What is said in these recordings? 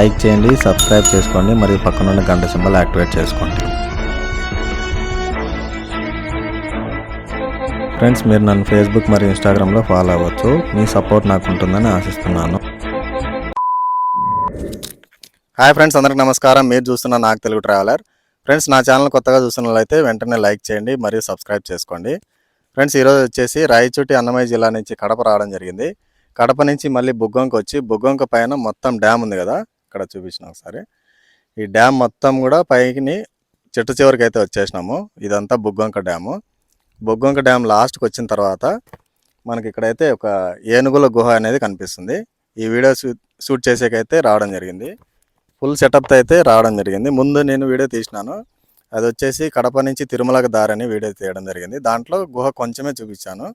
Like చేయండి subscribe చేసుకోండి మరియు పక్కనున్న గంట సింబల్ యాక్టివేట్ చేసుకోండి. ఫ్రెండ్స్ మీరు నన్ను ఫేస్బుక్ మరియు ఇన్స్టాగ్రామ్లో ఫాలో అవ్వచ్చు. మీ సపోర్ట్ నాకు ఉంటుందని ఆశిస్తున్నాను. హాయ్ ఫ్రెండ్స్ అందరికి నమస్కారం. మీరు చూస్తున్న నాకు తెలుగు ట్రావెలర్. ఫ్రెండ్స్ నా ఛానల్ కొత్తగా చూస్తున్నట్లయితే వెంటనే లైక్ చేయండి మరియు సబ్స్క్రైబ్ చేసుకోండి. ఫ్రెండ్స్ ఈరోజు వచ్చేసి రాయచోటి అన్నమయ్య జిల్లా నుంచి కడప రావడం జరిగింది. కడప నుంచి మళ్ళీ బుగ్గంకి వచ్చి బుగ్గంక పైన మొత్తం డ్యామ్ ఉంది కదా. ఇక్కడ చూపించిన ఒకసారి. ఈ డ్యామ్ మొత్తం కూడా పైకి చెట్టు చివరికి అయితే వచ్చేసినాము. ఇదంతా బుగ్గంక డ్యాము. బొగ్గొంక డ్యామ్ లాస్ట్కి వచ్చిన తర్వాత మనకి ఇక్కడైతే ఒక ఏనుగుల గుహ అనేది కనిపిస్తుంది. ఈ వీడియో షూట్ చేసేకైతే రావడం జరిగింది. ఫుల్ సెటప్తో అయితే రావడం జరిగింది. ముందు నేను వీడియో తీసినాను. అది వచ్చేసి కడప నుంచి తిరుమలకు దారని వీడియో తీయడం జరిగింది. దాంట్లో గుహ కొంచెమే చూపించాను.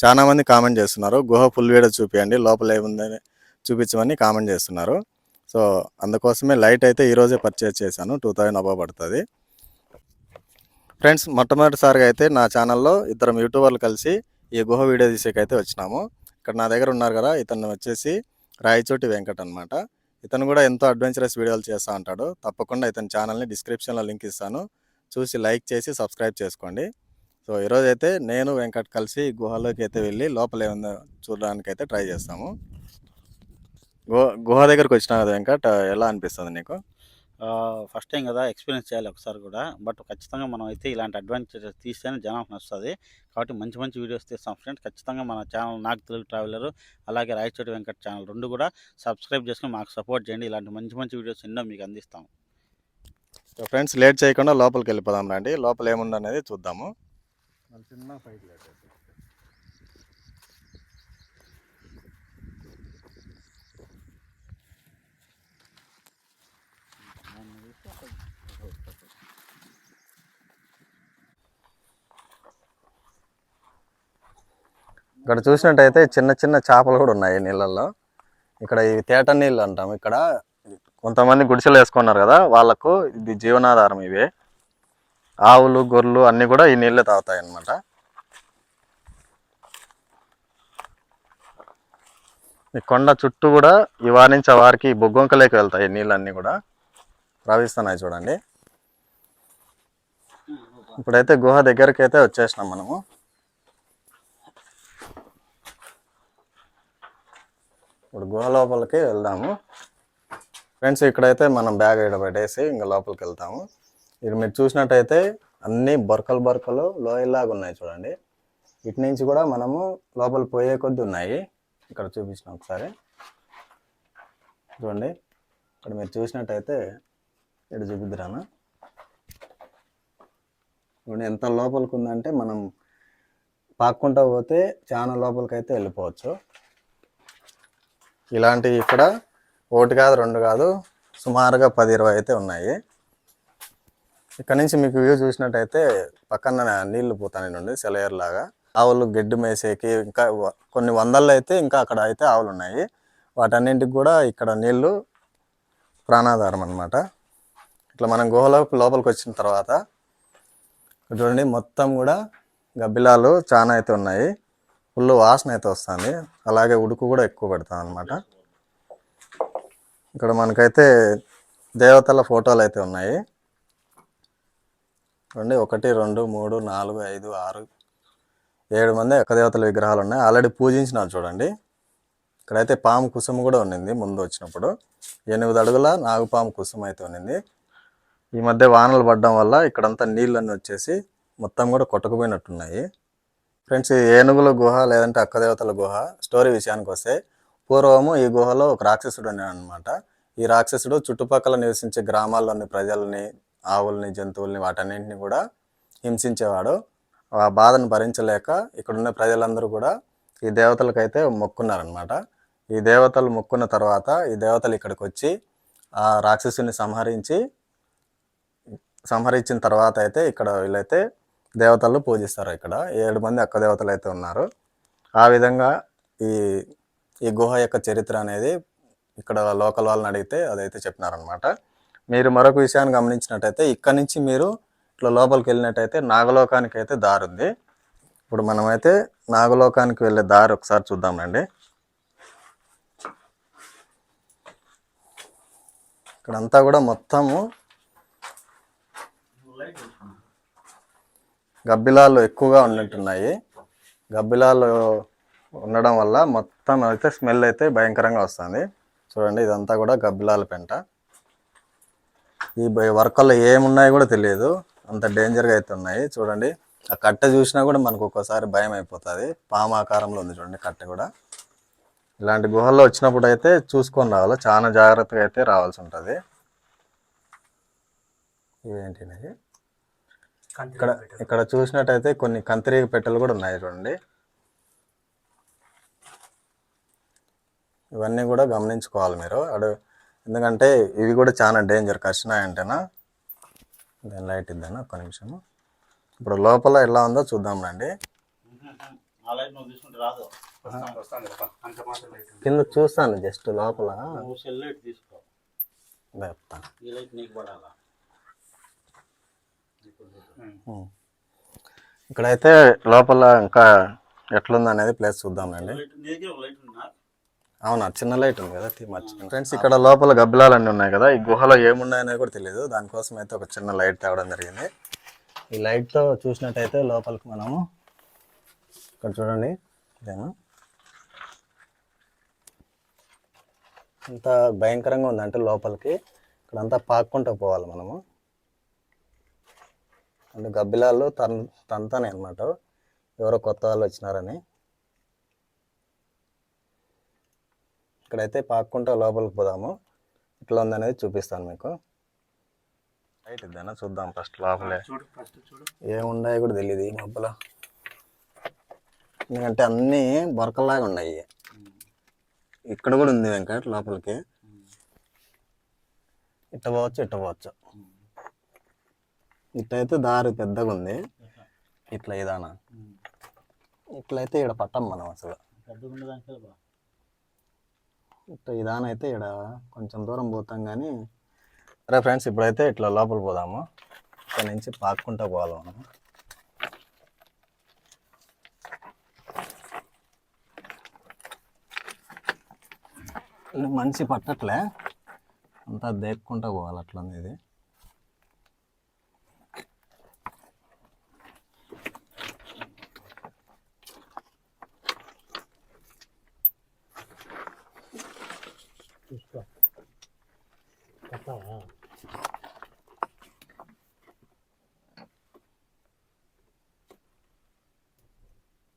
చాలా మంది కామెంట్ చేస్తున్నారు. గుహ ఫుల్ వీడియో చూపించండి లోపల ఏముందని చూపించమని కామెంట్ చేస్తున్నారు. సో అందుకోసమే లైట్ అయితే ఈరోజే పర్చేస్ చేశాను. టూ థౌజండ్ అబవ్ పడుతుంది. ఫ్రెండ్స్ మొట్టమొదటిసారిగా అయితే నా ఛానల్లో ఇద్దరం యూట్యూబర్లు కలిసి ఈ గుహ వీడియో తీసేకైతే వచ్చినాము. ఇక్కడ నా దగ్గర ఉన్నారు కదా ఇతను వచ్చేసి రాయచోటి వెంకట్ అనమాట ఇతను కూడా ఎంతో అడ్వెంచరస్ వీడియోలు చేస్తూ ఉంటాడు. తప్పకుండా ఇతని ఛానల్ని డిస్క్రిప్షన్లో లింక్ ఇస్తాను. చూసి లైక్ చేసి సబ్స్క్రైబ్ చేసుకోండి. సో ఈరోజైతే నేను వెంకట్ కలిసి గుహలోకి అయితే వెళ్ళి లోపల ఏముందో చూడడానికి అయితే ట్రై చేస్తాము. గుహ గుహ దగ్గరకు వచ్చినా కదా వెంకట్ ఎలా అనిపిస్తుంది నీకు? ఫస్ట్ టైం కదా ఎక్స్పీరియన్స్ చేయాలి ఒకసారి కూడా. బట్ ఖచ్చితంగా మనం అయితే ఇలాంటి అడ్వెంచర్ తీస్తేనే జనానికి నచ్చుతుంది కాబట్టి మంచి మంచి వీడియోస్ తీస్తాం ఫ్రెండ్స్. ఖచ్చితంగా మన ఛానల్ నాకు తెలుగు ట్రావెలర్ అలాగే రాయచోటి వెంకట్ ఛానల్ రెండు కూడా సబ్స్క్రైబ్ చేసుకుని మాకు సపోర్ట్ చేయండి. ఇలాంటి మంచి మంచి వీడియోస్ ఎన్నో మీకు అందిస్తాం. సో ఫ్రెండ్స్ లేట్ చేయకుండా లోపలికి వెళ్ళిపోదాం రండి. లోపల ఏముంది అనేది చూద్దాము చిన్న ఫైట్ ఇక్కడ చూసినట్టయితే చిన్న చిన్న చేపలు కూడా ఉన్నాయి నీళ్ళల్లో. ఇక్కడ ఇవి తేట నీళ్ళు అంటాం ఇక్కడ. కొంతమంది గుడిసెలు వేసుకున్నారు కదా వాళ్ళకు ఇది జీవనాధారం ఇవి. ఆవులు గొర్రెలు అన్నీ కూడా ఈ నీళ్ళే తాగుతాయి అన్నమాట ఈ కొండ చుట్టూ కూడా ఈ వారి నుంచి వారికి బొగ్గొంకలేకి వెళ్తాయి ఈ నీళ్ళన్నీ కూడా. ప్రవహిస్తున్నాయి చూడండి. ఇప్పుడైతే గుహ దగ్గరికి అయితే వచ్చేసినాం మనము. ఇప్పుడు గుహ లోపలికి వెళ్దాము. ఫ్రెండ్స్ ఇక్కడైతే మనం బ్యాగ్ ఇక్కడ పెట్టేసి ఇంకా లోపలికి వెళ్తాము. ఇది మీరు చూసినట్టయితే అన్ని బొరకలు బొరకలు లోయలాగా ఉన్నాయి చూడండి. ఇటు నుంచి కూడా మనము లోపల పోయే కొద్ది ఉన్నాయి. ఇక్కడ చూపించిన ఒకసారి. చూడండి ఇక్కడ మీరు చూసినట్టయితే ఇక్కడ చూపిద్దురానా చూడండి ఎంత లోపలికి ఉందంటే మనం పాక్కుంటా పోతే చాలా లోపలికి అయితే వెళ్ళిపోవచ్చు. ఇలాంటివి ఇక్కడ ఒకటి కాదు రెండు కాదు సుమారుగా పది ఇరవై అయితే ఉన్నాయి. ఇక్కడ నుంచి మీకు వ్యూ చూసినట్టయితే పక్కన నీళ్ళు పోతానే నుండి సెలయర్ లాగా. ఆవులు గడ్డి మేసేకి ఇంకా కొన్ని వందల్లో అయితే ఇంకా అక్కడ అయితే ఆవులు ఉన్నాయి. వాటన్నింటికి కూడా ఇక్కడ నీళ్ళు ప్రాణాధారం అన్నమాట. ఇట్లా మనం గుహలో లోపలికి వచ్చిన తర్వాత చూడండి మొత్తం కూడా గబ్బిలాలు చాలా అయితే ఉన్నాయి. ఫుల్ వాసన అయితే వస్తుంది. అలాగే ఉడుకు కూడా ఎక్కువ పెడతాం అనమాట ఇక్కడ మనకైతే దేవతల ఫోటోలు అయితే ఉన్నాయి. చూడండి ఒకటి రెండు మూడు నాలుగు ఐదు ఆరు ఏడు మంది దేవతల విగ్రహాలు ఉన్నాయి. ఆల్రెడీ పూజించినాం చూడండి. ఇక్కడైతే పాము కుసుమ కూడా ఉన్నింది ముందు వచ్చినప్పుడు. ఎనిమిది అడుగుల నాగుపాము కుసుమ అయితే ఉన్నింది. ఈ మధ్య వానలు పడడం వల్ల ఇక్కడంతా నీళ్ళన్నీ వచ్చేసి మొత్తం కూడా కొట్టుకుపోయినట్టున్నాయి. ఫ్రెండ్స్ ఈ ఏనుగుల గుహ లేదంటే అక్కదేవతల గుహ స్టోరీ విషయానికి వస్తే పూర్వము ఈ గుహలో ఒక రాక్షసుడు అనమాట ఈ రాక్షసుడు చుట్టుపక్కల నివసించే గ్రామాల్లోని ప్రజల్ని ఆవుల్ని జంతువుల్ని వాటన్నింటిని కూడా హింసించేవాడు. ఆ బాధను భరించలేక ఇక్కడున్న ప్రజలందరూ కూడా ఈ దేవతలకైతే మొక్కున్నారనమాట ఈ దేవతలు మొక్కున్న తర్వాత ఈ దేవతలు ఇక్కడికి వచ్చి ఆ రాక్షసుని సంహరించి సంహరించిన తర్వాత అయితే ఇక్కడ వీళ్ళైతే దేవతలు పూజిస్తారు ఇక్కడ. ఏడు మంది అక్క దేవతలు అయితే ఉన్నారు. ఆ విధంగా ఈ ఈ గుహ యొక్క చరిత్ర అనేది ఇక్కడ లోకల్ వాళ్ళని అడిగితే అదైతే చెప్పినారనమాట మీరు మరొక విషయాన్ని గమనించినట్టయితే ఇక్కడ నుంచి మీరు ఇట్లా లోపలికి వెళ్ళినట్టయితే నాగలోకానికి అయితే దారి ఉంది. ఇప్పుడు మనమైతే నాగలోకానికి వెళ్ళే దారి ఒకసారి చూద్దామండి ఇక్కడంతా కూడా మొత్తము గబ్బిలాలు ఎక్కువగా ఉన్నట్టున్నాయి. గబ్బిలాలు ఉండడం వల్ల మొత్తం అయితే స్మెల్ అయితే భయంకరంగా వస్తుంది. చూడండి ఇదంతా కూడా గబ్బిలాల పెంట. ఈ వర్కల్లో ఏమున్నాయో కూడా తెలియదు. అంత డేంజర్గా అయితే ఉన్నాయి. చూడండి ఆ కట్టె చూసినా కూడా మనకు ఒక్కోసారి భయం అయిపోతుంది. పాము ఆకారంలో ఉంది చూడండి కట్టె కూడా. ఇలాంటి గుహల్లో వచ్చినప్పుడు అయితే చూసుకొని రావాలి. చాలా జాగ్రత్తగా అయితే రావాల్సి ఉంటుంది. ఇవేంటి ఇవి? ఇక్కడ ఇక్కడ చూసినట్టయితే కొన్ని కంతిరీగ పెట్టెలు కూడా ఉన్నాయి చూడండి. ఇవన్నీ కూడా గమనించుకోవాలి మీరు. అడు ఎందుకంటే ఇవి కూడా చాలా డేంజర్ కరిచినాయంటేనా దాని లైట్ ఇద్దాను? ఒక్క నిమిషము ఇప్పుడు లోపల ఎలా ఉందో చూద్దాం రండి. కింద చూస్తాను జస్ట్ లోపల. చెప్తాను. ఇక్కడైతే లోపల ఇంకా ఎట్లుంది అనేది ప్లేస్ చూద్దాం రండి లైట్ నీ దగ్గర ఒక లైట్ ఉందా? అవునా చిన్న లైట్ ఉంది కదా తీ మర్చిపోయాను ఫ్రెండ్స్ ఇక్కడ లోపల గబ్బిలాలు అన్నీ ఉన్నాయి కదా ఈ గుహలో ఏమున్నాయనేది కూడా తెలియదు దానికోసం అయితే ఒక చిన్న లైట్ తేవడం జరిగింది. ఈ లైట్తో చూసినట్టయితే లోపలికి మనము ఇక్కడ చూడండి ఇదేనా? ఇంత భయంకరంగా ఉందంటే లోపలికి. ఇక్కడంతా పాక్కుంటూ పోవాలి మనము. అంటే గబ్బిలాలు తన్ తంతానే అనమాట ఎవరో కొత్త వాళ్ళు వచ్చినారని. ఇక్కడైతే పాక్కుంటా లోపలికి పోదాము. ఇట్లా ఉందనేది చూపిస్తాను మీకు. రైట్ ఇద్దానా చూద్దాం ఫస్ట్ లోపలే. చూడు ఫస్ట్ చూడు. ఏమున్నాయో కూడా తెలియదు ఈ మబ్బులో. ఎందుకంటే అన్నీ బొరకల్లాగా ఉన్నాయి. ఇక్కడ కూడా ఉంది వెంకట్ లోపలికి. ఇట్ట పోవచ్చు ఇట్ట పోవచ్చు. ఇట్లయితే దారి పెద్దగా ఉంది. ఇట్లా ఇదానా ఇట్లయితే ఇక్కడ పట్టం మనం అసలు. ఇట్లా ఇదాన అయితే ఇక్కడ కొంచెం దూరం పోతాం కానీ సరే ఫ్రెండ్స్ ఇప్పుడైతే ఇట్లా లోపల పోదాము. ఇక్కడ నుంచి పాక్కుంటా పోవాలి మనం. మంచి పట్టట్లే. అంతా దేక్కుంటా పోవాలి అట్లా ఉంది ఇది.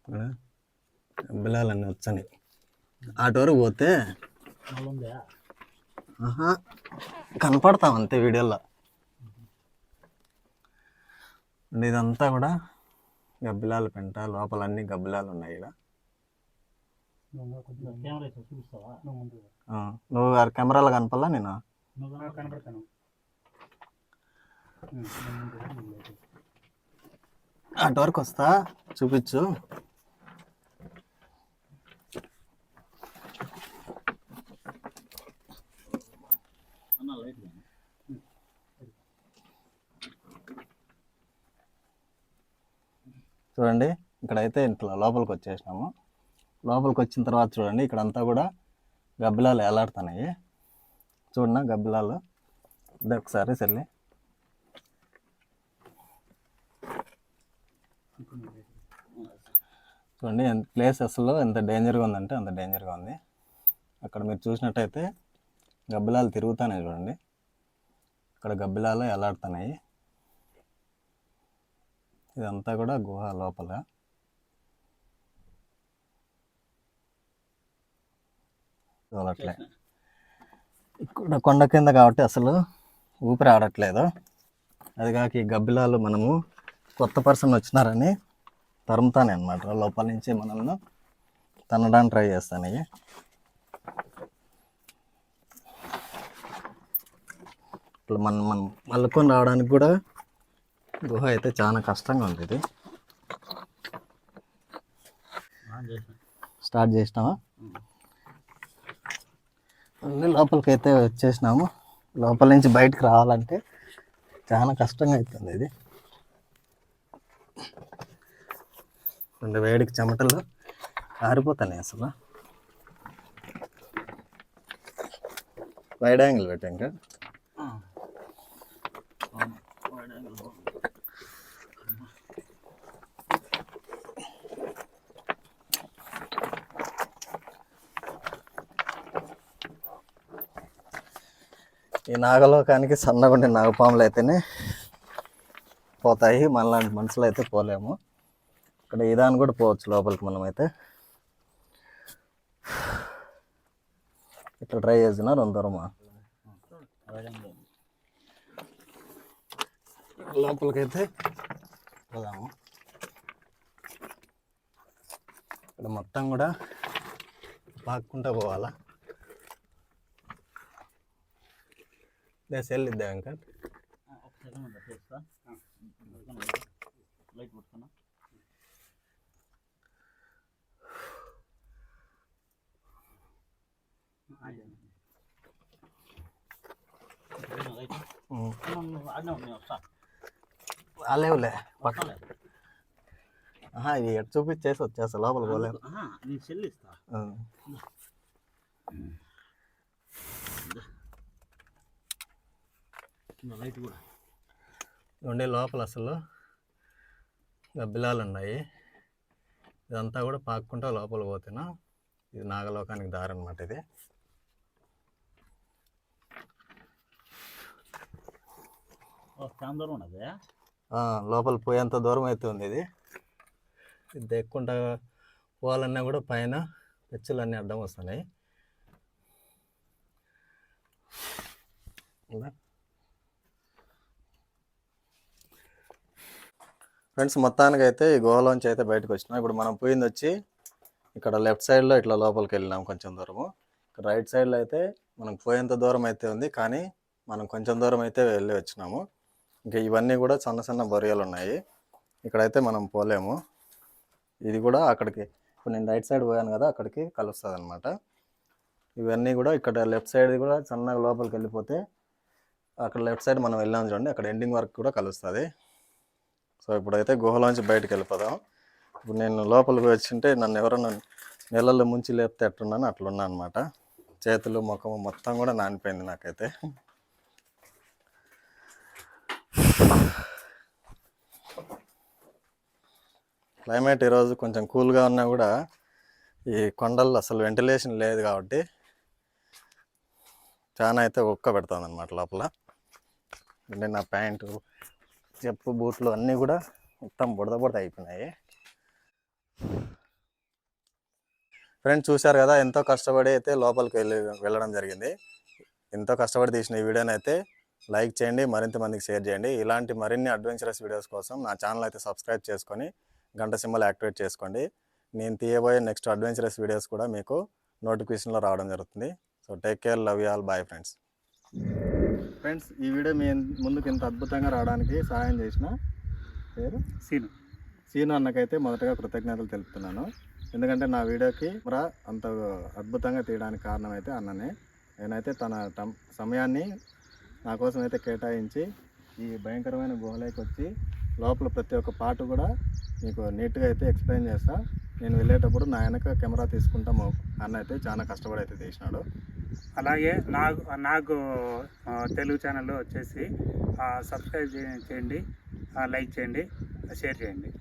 ఇక్కడ బిల్లాలన్నీ వచ్చాయి. అటు పోతే కనపడతాం అంతే వీడియోలో. అండ్ ఇదంతా కూడా గబ్బిలాల పెంట లోపల అన్ని గబ్బిలాలు ఉన్నాయి ఇక్కడ నువ్వు కెమెరాలో కనపడలా నేను? అటు వరకు వస్తా చూపించు అన్న లైట్ చూడండి ఇక్కడైతే ఇట్లా లోపలికి వచ్చేసినాము లోపలికి వచ్చిన తర్వాత చూడండి ఇక్కడంతా కూడా గబ్బిలాలు ఎలాడుతున్నాయి చూడండి గబ్బిలాలు? ఇదే ఒకసారి చెల్లి. చూడండి ఎంత ప్లేస్ అసలు ఎంత డేంజర్గా ఉందంటే అంత డేంజర్గా ఉంది. అక్కడ మీరు చూసినట్టయితే గబ్బిలాలు తిరుగుతున్నాయి చూడండి. ఇక్కడ గబ్బిలాలు ఎలాడుతున్నాయి ఇదంతా కూడా గుహ లోపల. చూడట్లే ఇక్కడ కొండ కింద కాబట్టి అసలు ఊపిరి ఆడట్లేదు. అది కాక ఈ గబ్బిలాలు మనము కొత్త పర్సన్ వచ్చినారని తరుముతానే అనమాట లోపల నుంచి మనల్ని తనడానికి ట్రై చేస్తాను ఇవి. ఇట్లా మనం మనం మల్లుకొని రావడానికి కూడా గుహ అయితే చాలా కష్టంగా ఉంది ఇది. స్టార్ట్ చేసినామా మళ్ళీ లోపలికి అయితే వచ్చేసినాము. లోపల నుంచి బయటకు రావాలంటే చాలా కష్టంగా అవుతుంది ఇది. రెండు వేడికి చెమటలు ఆరిపోతాయి అసలు. వైడ్ యాంగిల్ పెట్టు ఇంకా. ఈ నాగలోకానికి సన్నగుండే నాగపాములు అయితేనే పోతాయి. మనలాంటి మనుషులు అయితే పోలేము. ఇక్కడ ఇదాన్ని కూడా పోవచ్చు లోపలికి మనం అయితే ఇట్లా ట్రై చేస్తున్నారు రెండు లోపలికైతే పోదాము. ఇక్కడ మొత్తం కూడా పాక్కుంటా పోవాలా. సెల్ ఇద్దా చేస్తా? లైట్ పట్టుకున్నా ఆడనే ఉన్నాయి వస్తా అలేవులే పక్క వస్తాలే. ఆహా, ఇది ఎటు చూపించేసి వచ్చేస్తా లోపల పోలేము ఆహా, నేను సెల్ ఇస్తా ఆ. ఇంకా లైట్ కూడా. ఉండే లోపల అసలు గబ్బిలాలు ఉన్నాయి. ఇదంతా కూడా పాక్కుంటా లోపల పోతున్నా. ఇది నాగలోకానికి దారి అనమాట ఇది. లోపల పోయేంత దూరం అయితే ఉంది ఇది. ఇది దెక్కుంటా పోవాలన్నా కూడా పైన పెచ్చులన్నీ అడ్డం వస్తున్నాయి. ఫ్రెండ్స్ మొత్తానికి అయితే ఈ గుహలోంచి అయితే బయటకు వచ్చినాం. ఇప్పుడు మనం పోయింది వచ్చి ఇక్కడ లెఫ్ట్ సైడ్లో ఇట్లా లోపలికి వెళ్ళినాం కొంచెం దూరము. ఇక్కడ రైట్ సైడ్లో అయితే మనం పోయేంత దూరం అయితే ఉంది కానీ మనం కొంచెం దూరం అయితే వెళ్ళి వచ్చినాము. ఇంకా ఇవన్నీ కూడా చిన్న చిన్న బొరియలు ఉన్నాయి. ఇక్కడైతే మనం పోలేము. ఇది కూడా అక్కడికి ఇప్పుడు నేను రైట్ సైడ్ పోయాను కదా అక్కడికి కలుస్తుంది అనమాట ఇవన్నీ కూడా ఇక్కడ లెఫ్ట్ సైడ్ కూడా సన్నగా లోపలికి వెళ్ళిపోతే అక్కడ లెఫ్ట్ సైడ్ మనం వెళ్ళాం చూడండి అక్కడ ఎండింగ్ వరకు కూడా కలుస్తుంది. సో ఇప్పుడైతే గుహలోంచి బయటకు వెళ్ళిపోదాం. ఇప్పుడు నేను లోపలికి వచ్చింటే నన్ను ఎవరన్నా నీళ్ళల్లో ముంచి లేపితే ఎట్టున్నాను అట్లున్నా అనమాట చేతులు ముఖము మొత్తం కూడా నానిపోయింది నాకైతే. క్లైమేట్ ఈరోజు కొంచెం కూల్గా ఉన్నా కూడా ఈ కొండల్లో అసలు వెంటిలేషన్ లేదు కాబట్టి చాలా అయితే ఒక్క పెడుతుంది అనమాట లోపల. అంటే నా ప్యాంటు చెప్పు బూట్లు అన్నీ కూడా మొత్తం బుడద బుడద అయిపోయినాయి. ఫ్రెండ్స్ చూశారు కదా ఎంతో కష్టపడి అయితే లోపలికి వెళ్ళి వెళ్ళడం జరిగింది. ఎంతో కష్టపడి తీసిన ఈ వీడియోని అయితే లైక్ చేయండి మరింత మందికి షేర్ చేయండి. ఇలాంటి మరిన్ని అడ్వెంచరస్ వీడియోస్ కోసం నా ఛానల్ అయితే సబ్స్క్రైబ్ చేసుకొని గంట సింబల్ యాక్టివేట్ చేసుకోండి. నేను తీయబోయే నెక్స్ట్ అడ్వెంచరస్ వీడియోస్ కూడా మీకు నోటిఫికేషన్లో రావడం జరుగుతుంది. So take care love you all. Bye friends. Friends ఈ వీడియో మీ ముందుకు ఇంత అద్భుతంగా రావడానికి సహాయం చేసిన పేరు? సీను. సీను అన్నకైతే మొదటగా కృతజ్ఞతలు తెలుపుతున్నాను. ఎందుకంటే నా వీడియోకి కెమెరా అంత అద్భుతంగా తీయడానికి కారణం అయితే అన్ననే. నేనైతే తన టం సమయాన్ని నా కోసం అయితే కేటాయించి ఈ భయంకరమైన గుహలోకి వచ్చి లోపల ప్రతి ఒక్క పార్ట్ కూడా మీకు నీట్గా అయితే ఎక్స్ప్లెయిన్ చేస్తా. నేను వెళ్ళేటప్పుడు నా వెనక కెమెరా తీసుకుంటాము అన్న అయితే చాలా కష్టపడి అయితే తీసినాడు. అలాగే నాకు నాకు తెలుగు ఛానల్ వచ్చేసి సబ్స్క్రైబ్ చేయండి లైక్ చేయండి షేర్ చేయండి.